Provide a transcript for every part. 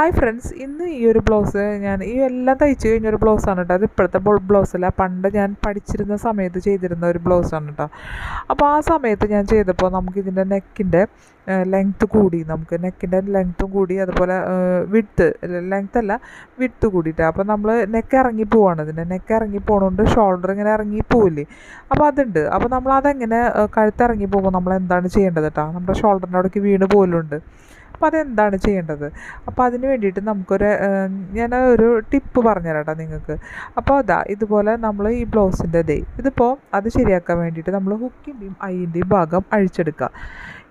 Hi friends ഇന്ന് ഈ ഒരു ബ്ലൗസ് ഞാൻ ഈ എല്ലാം തയ്ച്ച് കഴിഞ്ഞൊരു ബ്ലൗസാണ് കേട്ടോ അത് ഇപ്പോഴത്തെ അല്ല. പണ്ട് ഞാൻ പഠിച്ചിരുന്ന സമയത്ത് ചെയ്തിരുന്ന ഒരു ബ്ലൗസാണ് കേട്ടോ അപ്പോൾ ആ സമയത്ത് ഞാൻ ചെയ്തപ്പോൾ നമുക്ക് ഇതിന്റെ നെക്കിന്റെ ലെങ്ത്ത് കൂടി. നമുക്ക് നെക്കിന്റെ ലെങ്ത്തും കൂടി. അതുപോലെ വിട്ട് ലെങ്ത്ത് അല്ല വിട്ട് കൂടിയിട്ട്. അപ്പോൾ നമ്മൾ നെക്ക് ഇറങ്ങി പോവാണ് ഇതിന്റെ. നെക്ക് ഇറങ്ങി പോകണോണ്ട് ഷോൾഡർ ഇങ്ങനെ ഇറങ്ങി പോവില്ലേ? അപ്പോൾ അതുണ്ട്. അപ്പോൾ നമ്മൾ അതെങ്ങനെ കഴുത്ത് ഇറങ്ങി പോകുമ്പോൾ നമ്മൾ എന്താണ് ചെയ്യേണ്ടത് കേട്ടോ നമ്മുടെ ഷോൾഡറിന്റെ അവിടേക്ക് വീണ് പോലുണ്ട് അപ്പോൾ അതെന്താണ് ചെയ്യേണ്ടത്? അപ്പോൾ അതിന് വേണ്ടിയിട്ട് നമുക്കൊരു ഞാൻ ഒരു ടിപ്പ് പറഞ്ഞു തരാം നിങ്ങൾക്ക്. അപ്പോൾ അതാ ഇതുപോലെ നമ്മൾ ഈ ബ്ലൗസിന്റെ ദേ ഇതിപ്പോൾ അത് ശരിയാക്കാൻ വേണ്ടിയിട്ട് നമ്മൾ ഹുക്കിന്റെയും ഐന്റെയും ഭാഗം അഴിച്ചെടുക്കുക.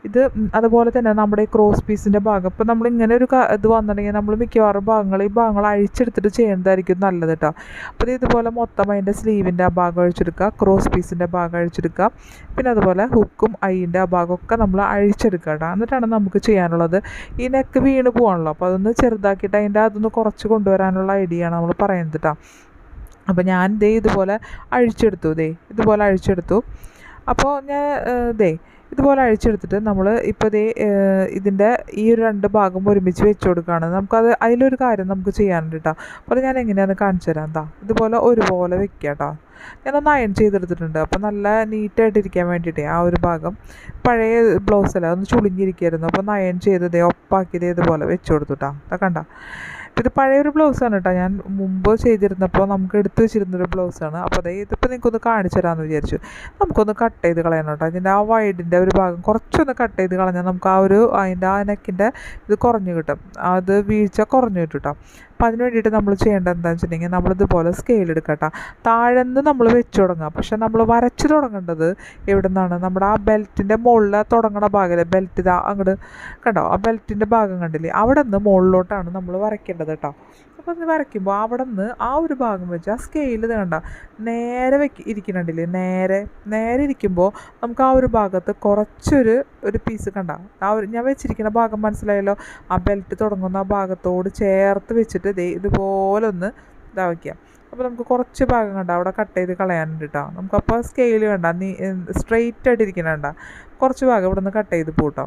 ഇത് അതുപോലെ തന്നെ നമ്മുടെ ക്രോസ് പീസിന്റെ ഭാഗം. ഇപ്പോൾ നമ്മൾ ഇങ്ങനെ ഒരു ഇത് വന്നിട്ടുണ്ടെങ്കിൽ നമ്മൾ മിക്കവാറും ഭാഗങ്ങൾ ഈ ഭാഗങ്ങൾ അഴിച്ചെടുത്തിട്ട് ചെയ്യുന്നതായിരിക്കും നല്ലത് കേട്ടോ അപ്പോൾ ഇതുപോലെ മൊത്തം അതിന്റെ സ്ലീവിന്റെ ആ ഭാഗം അഴിച്ചെടുക്കുക ക്രോസ് പീസിന്റെ ഭാഗം അഴിച്ചെടുക്കുക. പിന്നെ അതുപോലെ ഹുക്കും ഐന്റെ ആ ഭാഗമൊക്കെ നമ്മൾ അഴിച്ചെടുക്കുക കേട്ടോ എന്നിട്ടാണ് നമുക്ക് ചെയ്യാനുള്ളത്. ഈ നെക്ക് വീണ് പോകാണല്ലോ അപ്പോൾ അതൊന്ന് ചെറുതാക്കിയിട്ട് അതിന്റെ അതൊന്ന് കുറച്ച് കൊണ്ടുവരാനുള്ള ഐഡിയ ആണ് നമ്മൾ പറയുന്നത് കേട്ടോ അപ്പോൾ ഞാൻ ദേ ഇതുപോലെ അഴിച്ചെടുത്തു. ദേ ഇതുപോലെ അഴിച്ചെടുത്തു. അപ്പോൾ ഞാൻ ദേ ഇതുപോലെ അഴിച്ചെടുത്തിട്ട് നമ്മൾ ഇപ്പോൾ ഇതേ ഇതിന്റെ ഈ ഒരു രണ്ട് ഭാഗം ഒരുമിച്ച് വെച്ച് കൊടുക്കുകയാണ് നമുക്കത് അതിലൊരു കാര്യം നമുക്ക് ചെയ്യാനുണ്ട് കേട്ടോ അപ്പോൾ ഞാൻ എങ്ങനെയാണ് കാണിച്ചു തരാം എന്താ ഇതുപോലെ ഒരുപോലെ വെക്കുക കേട്ടോ ഞാനൊന്ന് അയൺ ചെയ്തെടുത്തിട്ടുണ്ട്. അപ്പോൾ നല്ല നീറ്റായിട്ടിരിക്കാൻ വേണ്ടിയിട്ടേ ആ ഒരു ഭാഗം. പഴയ ബ്ലൗസല്ല ഒന്ന് ചുളിഞ്ഞിരിക്കുമായിരുന്നു അപ്പോൾ ഒന്ന് അയൺ ചെയ്തതേ ഒപ്പാക്കിയതേ ഇതുപോലെ വെച്ച് കൊടുത്തു കേട്ടോ അതൊക്കെ ഇത് പഴയൊരു ബ്ലൗസാണ് കേട്ടോ. ഞാൻ മുമ്പ് ചെയ്തിരുന്നപ്പോൾ നമുക്ക് എടുത്തു വെച്ചിരുന്നൊരു ബ്ലൗസാണ്. അപ്പോൾ അതേ ഇതിപ്പോൾ നിങ്ങൾക്കൊന്ന് കാണിച്ചു തരാമെന്ന് വിചാരിച്ചു. നമുക്കൊന്ന് കട്ട് ചെയ്ത് കളയണം കേട്ടോ. അതിന്റെ ആ വൈഡിന്റെ ഒരു ഭാഗം കുറച്ചൊന്ന് കട്ട് ചെയ്ത് കളഞ്ഞാൽ നമുക്ക് ആ ഒരു അതിന്റെ ആ നെക്കിന്റെ ഇത് കുറഞ്ഞു കിട്ടും. അത് വീഴ്ച കുറഞ്ഞു കിട്ടും കേട്ടോ. അപ്പം അതിന് വേണ്ടിയിട്ട് നമ്മൾ ചെയ്യേണ്ടത് എന്താണെന്ന് വെച്ചിട്ടുണ്ടെങ്കിൽ നമ്മളിതുപോലെ സ്കെയിൽ എടുക്കട്ടെ. താഴെ നിന്ന് നമ്മൾ വെച്ച് തുടങ്ങുക പക്ഷെ നമ്മൾ വരച്ച് തുടങ്ങേണ്ടത് എവിടെ നിന്നാണ് നമ്മുടെ ആ ബെൽറ്റിന്റെ മുകളിൽ തുടങ്ങണ ഭാഗമല്ലേ ബെൽറ്റ് ഇതാ അങ്ങോട്ട് കണ്ടോ? ആ ബെൽറ്റിന്റെ ഭാഗം കണ്ടില്ലേ? അവിടെ നിന്ന് മുകളിലോട്ടാണ് നമ്മൾ വരയ്ക്കേണ്ടത് കേട്ടോ. അപ്പോൾ അത് വരയ്ക്കുമ്പോൾ അവിടെ നിന്ന് ആ ഒരു ഭാഗം വെച്ച് ആ സ്കെയിൽ ഇത് കണ്ട നേരെ വെക്ക് ഇരിക്കുന്നുണ്ടില്ലേ? നേരെ നേരെ ഇരിക്കുമ്പോൾ നമുക്ക് ആ ഒരു ഭാഗത്ത് കുറച്ചൊരു ഒരു പീസ് കണ്ട. ആ ഒരു ഞാൻ വെച്ചിരിക്കുന്ന ഭാഗം മനസ്സിലായല്ലോ? ആ ബെൽറ്റ് തുടങ്ങുന്ന ആ ഭാഗത്തോട് ചേർത്ത് വെച്ചിട്ട് ദേ ഇതുപോലെ ഒന്ന് ഇതാ അപ്പോൾ നമുക്ക് കുറച്ച് ഭാഗം കണ്ട അവിടെ കട്ട് ചെയ്ത് കളയാനുണ്ട് കേട്ടോ നമുക്കപ്പോൾ സ്കെയിൽ കണ്ട നീ സ്ട്രെയിറ്റ് ആയിട്ട് ഇരിക്കണണ്ട കുറച്ച് ഭാഗം ഇവിടെ നിന്ന് കട്ട് ചെയ്ത് പോട്ടോ.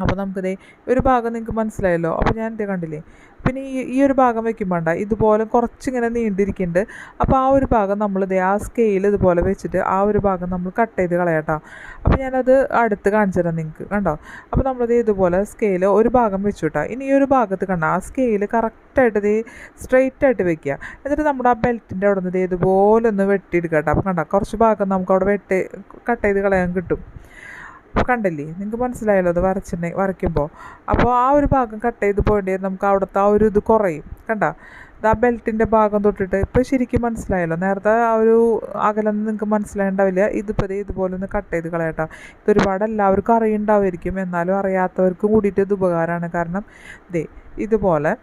അപ്പോൾ നമുക്കിതേ ഒരു ഭാഗം നിങ്ങൾക്ക് മനസ്സിലായല്ലോ. അപ്പോൾ ഞാൻ എന്റെ കണ്ടില്ലേ? പിന്നെ ഈ ഈ ഒരു ഭാഗം വെക്കുമ്പോണ്ട ഇതുപോലെ കുറച്ചിങ്ങനെ നീണ്ടിരിക്കുന്നുണ്ട് അപ്പോൾ ആ ഒരു ഭാഗം നമ്മളിതേ ആ സ്കെയിൽ ഇതുപോലെ വെച്ചിട്ട് ആ ഒരു ഭാഗം നമ്മൾ കട്ട് ചെയ്ത് കളയാട്ടോ. അപ്പോൾ ഞാനത് അടുത്ത് കാണിച്ചു തരാം നിങ്ങൾക്ക് കണ്ടോ? അപ്പോൾ നമ്മളിത് ഇതുപോലെ സ്കെയിൽ ഒരു ഭാഗം വെച്ചു കേട്ടോ ഇനി ഈ ഒരു ഭാഗത്ത് കണ്ട ആ സ്കെയിൽ കറക്റ്റായിട്ട് ഇത് സ്ട്രെയിറ്റ് ആയിട്ട് വെക്കുക എന്നിട്ട് നമ്മുടെ ആ ബെൽറ്റിന്റെ അവിടെ നിന്ന് ഇതുപോലെ ഒന്ന് വെട്ടിയെടുക്കാം കേട്ടോ അപ്പോൾ കണ്ടോ കുറച്ച് ഭാഗം നമുക്ക് അവിടെ വെട്ടി കട്ട് ചെയ്ത് കളയാൻ കിട്ടും. കണ്ടില്ലേ? നിങ്ങൾക്ക് മനസ്സിലായല്ലോ അത് വരച്ചിട്ട് വരയ്ക്കുമ്പോൾ അപ്പോൾ ആ ഒരു ഭാഗം കട്ട് ചെയ്ത് പോയിട്ട് നമുക്ക് അവിടുത്തെ ആ ഒരു ഇത് കുറയും. കണ്ട? ആ ബെൽറ്റിന്റെ ഭാഗം തൊട്ടിട്ട് ഇപ്പോൾ ശരിക്കും മനസ്സിലായല്ലോ. നേരത്തെ ആ ഒരു അകലം നിങ്ങൾക്ക് മനസ്സിലായിണ്ടാവില്ല. ഇതിപ്പോൾ ഇതുപോലെ ഒന്ന് കട്ട് ചെയ്ത് കളയട്ടോ ഇതൊരുപാട് എല്ലാവർക്കും അറിയുണ്ടാവുമായിരിക്കും എന്നാലും അറിയാത്തവർക്കും കൂടിയിട്ട് ഇത് ഉപകാരമാണ് കാരണം ദേ ഇതുപോലെ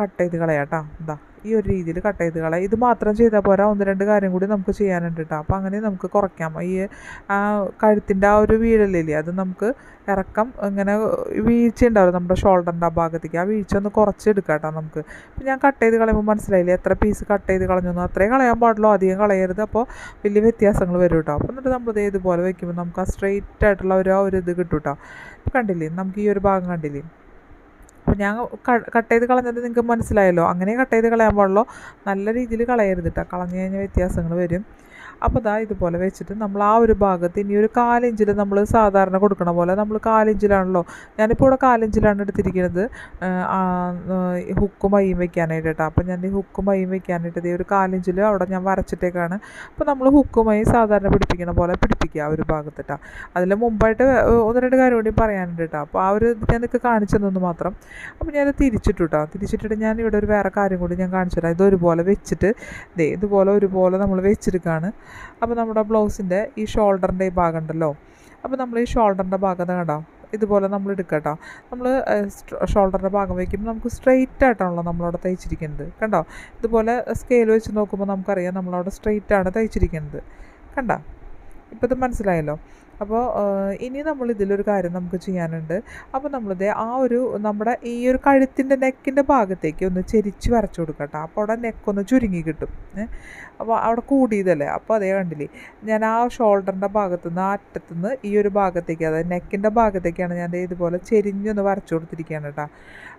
കട്ട് ചെയ്ത് കളയാട്ടോ എന്താ ഈ ഒരു രീതിയിൽ കട്ട് ചെയ്ത് കളയാം. ഇത് മാത്രം ചെയ്താൽ പോരാ. ഒന്ന് രണ്ട് കാര്യം കൂടി നമുക്ക് ചെയ്യാനുണ്ട് കേട്ടോ അപ്പോൾ അങ്ങനെ നമുക്ക് കുറയ്ക്കാം. ഈ ആ കഴുത്തിന്റെ ആ ഒരു വീഴലില്ലേ അത് നമുക്ക് ഇറക്കം ഇങ്ങനെ വീഴ്ച ഉണ്ടാവില്ല നമ്മുടെ ഷോൾഡറിന്റെ ആ ഭാഗത്തേക്ക്. ആ വീഴ്ച ഒന്ന് കുറച്ചെടുക്കാം കേട്ടോ നമുക്ക്. ഇപ്പം ഞാൻ കട്ട് ചെയ്ത് കളയുമ്പോൾ മനസ്സിലായില്ലേ? എത്ര പീസ് കട്ട് ചെയ്ത് കളഞ്ഞൊന്നും അത്രയും കളയാൻ പാടുള്ളൂ. അധികം കളയരുത്. അപ്പോൾ വലിയ വ്യത്യാസങ്ങൾ വരും കേട്ടോ അപ്പോൾ എന്നിട്ട് നമ്മൾ ഇതുപോലെ വയ്ക്കുമ്പോൾ നമുക്ക് ആ സ്ട്രെയിറ്റ് ആയിട്ടുള്ള ഒരു ഒരു ഇത് കിട്ടും കേട്ടോ കണ്ടില്ലേ? നമുക്ക് ഈ ഒരു ഭാഗം കണ്ടില്ലേ? അപ്പോൾ ഞാൻ കട്ട് ചെയ്ത് കളഞ്ഞത് നിങ്ങൾക്ക് മനസ്സിലായല്ലോ. അങ്ങനെ കട്ട് ചെയ്ത് കളയാൻ പാടുള്ളൂ നല്ല രീതിയിൽ കളയരുത് കേട്ടോ കളഞ്ഞു കഴിഞ്ഞാൽ വ്യത്യാസങ്ങൾ വരും. അപ്പോൾ ദാ ഇതുപോലെ വെച്ചിട്ട് നമ്മൾ ആ ഒരു ഭാഗത്ത് ഇനി ഒരു കാലിഞ്ചിൽ നമ്മൾ സാധാരണ കൊടുക്കണ പോലെ നമ്മൾ കാലിഞ്ചിലാണല്ലോ. ഞാനിപ്പോൾ ഇവിടെ കാലിഞ്ചിലാണ് എടുത്തിരിക്കുന്നത്. ഹുക്കും മയ്യും വെക്കാനായിട്ട്. കേട്ടോ അപ്പോൾ ഞാൻ ഈ ഹുക്കും മയ്യും വെക്കാനായിട്ട് ഈ ഒരു കാലിഞ്ചിൽ അവിടെ ഞാൻ വരച്ചിട്ടേക്കാണ്. അപ്പോൾ നമ്മൾ ഹുക്കും മൈ സാധാരണ പിടിപ്പിക്കുന്ന പോലെ പിടിപ്പിക്കുക ആ ഒരു ഭാഗത്ത് കേട്ടോ അതിൽ മുമ്പായിട്ട് ഒന്ന് രണ്ട് കാര്യം കൂടി പറയാനുണ്ട് കേട്ടോ അപ്പോൾ ആ ഒരു ഞാൻ നിങ്ങൾക്ക് കാണിച്ചു മാത്രം. അപ്പോൾ ഞാനത് തിരിച്ചിട്ടു കേട്ടോ തിരിച്ചിട്ടിട്ട് ഞാൻ ഇവിടെ ഒരു വേറെ കാര്യം കൂടി ഞാൻ കാണിച്ചു തരാം. ഇതൊരുപോലെ വെച്ചിട്ട് ദേ ഇതുപോലെ ഒരുപോലെ നമ്മൾ വെച്ചെടുക്കുകയാണ് അപ്പോൾ നമ്മുടെ ബ്ലൗസിന്റെ ഈ ഷോൾഡറിന്റെ ഈ ഭാഗം ഉണ്ടല്ലോ അപ്പോൾ നമ്മൾ ഈ ഷോൾഡറിന്റെ ഭാഗം കണ്ടോ? ഇതുപോലെ നമ്മൾ എടുക്കട്ടോ നമ്മൾ ഷോൾഡറിന്റെ ഭാഗം വയ്ക്കുമ്പോൾ നമുക്ക് സ്ട്രെയിറ്റ് ആയിട്ടാണല്ലോ നമ്മളവിടെ തയ്ച്ചിരിക്കുന്നത്. കണ്ടോ? ഇതുപോലെ സ്കെയിൽ വെച്ച് നോക്കുമ്പോൾ നമുക്കറിയാം നമ്മളവിടെ സ്ട്രെയിറ്റ് ആണ് തയ്ച്ചിരിക്കുന്നത്. കണ്ടോ? ഇപ്പോൾ ഇത് മനസ്സിലായല്ലോ. അപ്പോൾ ഇനി നമ്മൾ ഇതിലൊരു കാര്യം നമുക്ക് ചെയ്യാനുണ്ട്. അപ്പോൾ നമ്മളിത് ആ ഒരു നമ്മുടെ ഈ ഒരു കഴുത്തിന്റെ നെക്കിന്റെ ഭാഗത്തേക്ക് ഒന്ന് ചെരിച്ച് വരച്ചു കൊടുക്കട്ടെ അപ്പോൾ അവിടെ നെക്കൊന്ന് ചുരുങ്ങി കിട്ടും. അപ്പോൾ അവിടെ കൂടിയതല്ലേ? അപ്പോൾ അതേ കണ്ടില്ലേ? ഞാൻ ആ ഷോൾഡറിന്റെ ഭാഗത്തു നിന്ന് അറ്റത്തു നിന്ന് ഈ ഒരു ഭാഗത്തേക്ക് അതായത് നെക്കിന്റെ ഭാഗത്തേക്കാണ് ഞാൻ ഇതുപോലെ ചെരിഞ്ഞൊന്ന് വരച്ചു കൊടുത്തിരിക്കുകയാണ് കേട്ടോ.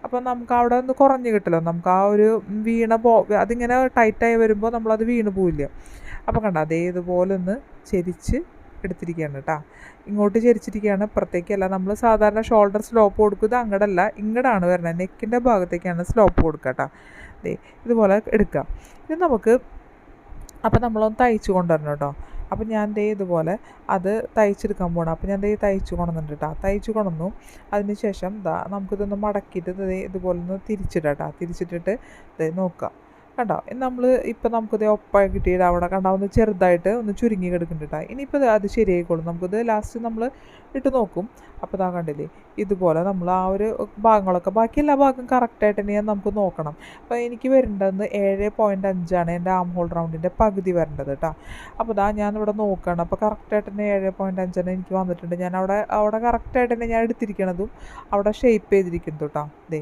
അപ്പോൾ നമുക്ക് അവിടെ ഒന്ന് കുറഞ്ഞ് കിട്ടല്ലോ. നമുക്ക് ആ ഒരു വീണ പോ അതിങ്ങനെ ടൈറ്റായി വരുമ്പോൾ നമ്മളത് വീണ് പോവില്ല. അപ്പോൾ കണ്ട? അതേ ഇതുപോലെ ഒന്ന് ചെരിച്ച് എടുത്തിരിക്കുകയാണ് കേട്ടോ. ഇങ്ങോട്ട് ചരിച്ചിരിക്കുകയാണ്. അപ്പുറത്തേക്കല്ല നമ്മൾ സാധാരണ ഷോൾഡർ സ്ലോപ്പ് കൊടുക്കുന്നത് അങ്ങടല്ല. ഇങ്ങടാണ് വരുന്നത് നെക്കിന്റെ ഭാഗത്തേക്കാണ് സ്ലോപ്പ് കൊടുക്കുക കേട്ടോ. ദേ ഇതുപോലെ എടുക്കുക ഇത് നമുക്ക് അപ്പോൾ നമ്മളൊന്ന് തയ്ച്ചു കൊണ്ടുവരണം കേട്ടോ. അപ്പം ഞാൻ ദേ ഇതുപോലെ അത് തയ്ച്ചെടുക്കാൻ പോകണം അപ്പം ഞാൻ ദേ തയ്ച്ചു കൊണ്ടുവന്നിട്ട് കേട്ടോ. തയ്ച്ചു കൊണ്ടുവന്നു. അതിന് ശേഷം ദാ നമുക്കിതൊന്ന് മടക്കിയിട്ട് ദേ ഇതുപോലെ ഒന്ന് തിരിച്ചിടാം കേട്ടോ. തിരിച്ചിട്ടിട്ട് ദേ നോക്കുക കണ്ടോ? നമ്മൾ ഇപ്പോൾ നമുക്കിത് ഒപ്പായി കിട്ടിയിട്ട് അവിടെ കണ്ടോ ഒന്ന് ചെറുതായിട്ട് ഒന്ന് ചുരുങ്ങി കിടക്കുന്നുണ്ട് കേട്ടോ. ഇനിയിപ്പോൾ അത് ശരിയായിക്കോളും. നമുക്കിത് ലാസ്റ്റ് നമ്മൾ ഇട്ട് നോക്കും. അപ്പോൾ ഇതാ കണ്ടില്ലേ? ഇതുപോലെ നമ്മൾ ആ ഒരു ഭാഗങ്ങളൊക്കെ ബാക്കി എല്ലാ ഭാഗം കറക്റ്റായിട്ട് തന്നെ നമുക്ക് നോക്കണം. അപ്പോൾ എനിക്ക് വരേണ്ടത് ഏഴ് പോയിന്റ് അഞ്ചാണ് എന്റെ ആം ഹോൾ റൗണ്ടിന്റെ പകുതി വരേണ്ടത് കേട്ടോ. അപ്പോൾ ഇതാ ഞാനിവിടെ നോക്കുകയാണ് അപ്പോൾ കറക്റ്റായിട്ട് തന്നെ ഏഴ് പോയിന്റ് അഞ്ചാണ് എനിക്ക് വന്നിട്ടുണ്ട്. ഞാൻ അവിടെ അവിടെ കറക്റ്റായിട്ട് തന്നെ ഞാൻ എടുത്തിരിക്കണതും അവിടെ ഷേപ്പ് ചെയ്തിരിക്കുന്നത് കേട്ടോ. ദേ.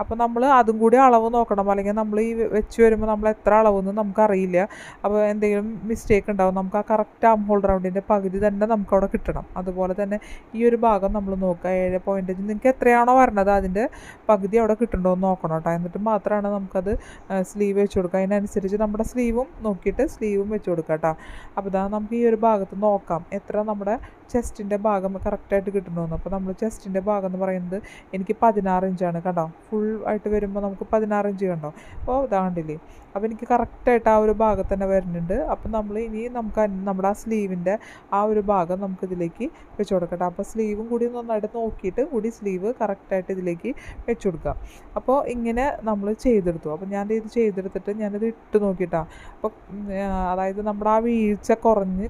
അപ്പോൾ നമ്മൾ അതും കൂടി അളവ് നോക്കണം. അല്ലെങ്കിൽ നമ്മൾ ഈ വെച്ച് വരുമ്പോൾ നമ്മൾ എത്ര അളവെന്ന് നമുക്കറിയില്ല. അപ്പോൾ എന്തെങ്കിലും മിസ്റ്റേക്ക് ഉണ്ടാവും നമുക്ക് ആ കറക്റ്റ് ആം ഹോൾ റൗണ്ടിന്റെ പകുതി തന്നെ നമുക്ക് അവിടെ കിട്ടണം. അതുപോലെ തന്നെ ഈ ഒരു ഭാഗം നമ്മൾ നോക്കുക ഏഴ് പോയിന്റ് നിങ്ങൾക്ക് എത്രയാണോ വരണത് അതിന്റെ പകുതി അവിടെ കിട്ടുന്നുണ്ടോ എന്ന് നോക്കണം കേട്ടോ. എന്നിട്ട് മാത്രമാണ് നമുക്കത് സ്ലീവ് വെച്ച് കൊടുക്കുക. അതിനനുസരിച്ച് നമ്മുടെ സ്ലീവും നോക്കിയിട്ട് സ്ലീവും വെച്ച് കൊടുക്കുക കേട്ടോ. അപ്പോൾ ഇതാ നമുക്ക് ഈ ഒരു ഭാഗത്ത് നോക്കാം. എത്ര നമ്മുടെ ചെസ്റ്റിന്റെ ഭാഗം കറക്റ്റായിട്ട് കിട്ടണമെന്ന് അപ്പോൾ നമ്മൾ ചെസ്റ്റിന്റെ ഭാഗം എന്ന് പറയുന്നത് എനിക്ക് പതിനാറ് ഇഞ്ചാണ് കേട്ടോ. ഫുൾ ആയിട്ട് വരുമ്പോൾ നമുക്ക് പതിനാറ് ഇഞ്ച് കണ്ടോ? അപ്പോൾ ഇതാ കണ്ടില്ലേ? അപ്പോൾ എനിക്ക് കറക്റ്റായിട്ട് ആ ഒരു ഭാഗത്ത് തന്നെ വരുന്നുണ്ട്. അപ്പോൾ നമ്മൾ ഇനി നമുക്ക് നമ്മുടെ ആ സ്ലീവിന്റെ ആ ഒരു ഭാഗം നമുക്ക് ഇതിലേക്ക് വെച്ച് കൊടുക്കട്ടെ. അപ്പോൾ സ്ലീവും കൂടി നന്നായിട്ട് നോക്കിയിട്ട് കൂടി സ്ലീവ് കറക്റ്റായിട്ട് ഇതിലേക്ക് വെച്ച് കൊടുക്കുക അപ്പോൾ ഇങ്ങനെ നമ്മൾ ചെയ്തെടുത്തു. അപ്പോൾ ഞാൻ ഇത് ചെയ്തെടുത്തിട്ട് ഞാനിത് ഇട്ട് നോക്കിയിട്ടാണ് അപ്പോൾ അതായത് നമ്മുടെ ആ വീഴ്ച കുറഞ്ഞ്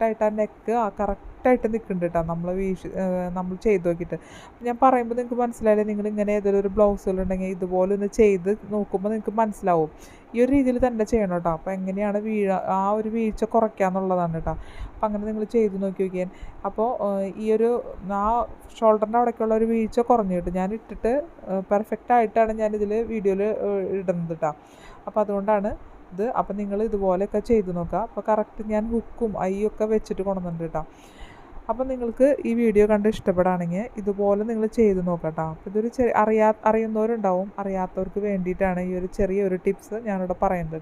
കറക്റ്റായിട്ട് ആ നെക്ക് ആ കറക്റ്റായിട്ട് നിൽക്കുന്നുണ്ട് കേട്ടോ നമ്മൾ വീശ് നമ്മൾ ചെയ്ത് നോക്കിയിട്ട് ഞാൻ പറയുമ്പോൾ നിങ്ങൾക്ക് മനസ്സിലായില്ലേ? നിങ്ങൾ ഇങ്ങനെ ഏതെങ്കിലും ഒരു ബ്ലൗസുകളുണ്ടെങ്കിൽ ഇതുപോലെ ഒന്ന് ചെയ്ത് നോക്കുമ്പോൾ നിങ്ങൾക്ക് മനസ്സിലാവും. ഈ ഒരു രീതിയിൽ തന്നെ ചെയ്യണം കേട്ടോ അപ്പോൾ എങ്ങനെയാണ് വീഴ ആ ഒരു വീഴ്ച കുറയ്ക്കാന്നുള്ളതാണ് കേട്ടോ അപ്പോൾ അങ്ങനെ നിങ്ങൾ ചെയ്ത് നോക്കി നോക്കിയാൽ അപ്പോൾ ഈ ഒരു ആ ഷോൾഡറിന്റെ അവിടേക്കുള്ള ഒരു വീഴ്ച കുറഞ്ഞു കിട്ടും ഞാൻ ഇട്ടിട്ട് പെർഫെക്റ്റ് ആയിട്ടാണ് ഞാനിതിൽ വീഡിയോയിൽ ഇടുന്നത് കേട്ടോ അപ്പോൾ അതുകൊണ്ടാണ് ഇത്. അപ്പം നിങ്ങൾ ഇതുപോലെയൊക്കെ ചെയ്തു നോക്കുക. അപ്പോൾ കറക്റ്റ് ഞാൻ ഹുക്കും ഐയൊക്കെ വെച്ചിട്ട് കൊണ്ടുവന്നിട്ടുണ്ട് കേട്ടോ. അപ്പം നിങ്ങൾക്ക് ഈ വീഡിയോ കണ്ട് ഇഷ്ടപ്പെടുകയാണെങ്കിൽ ഇതുപോലെ നിങ്ങൾ ചെയ്ത് നോക്കട്ടോ അപ്പോൾ ഇതൊരു ചെറിയ അറിയാ അറിയുന്നവരുണ്ടാവും. അറിയാത്തവർക്ക് വേണ്ടിയിട്ടാണ് ഈ ഒരു ചെറിയൊരു ടിപ്സ് ഞാനിവിടെ പറയുന്നത്.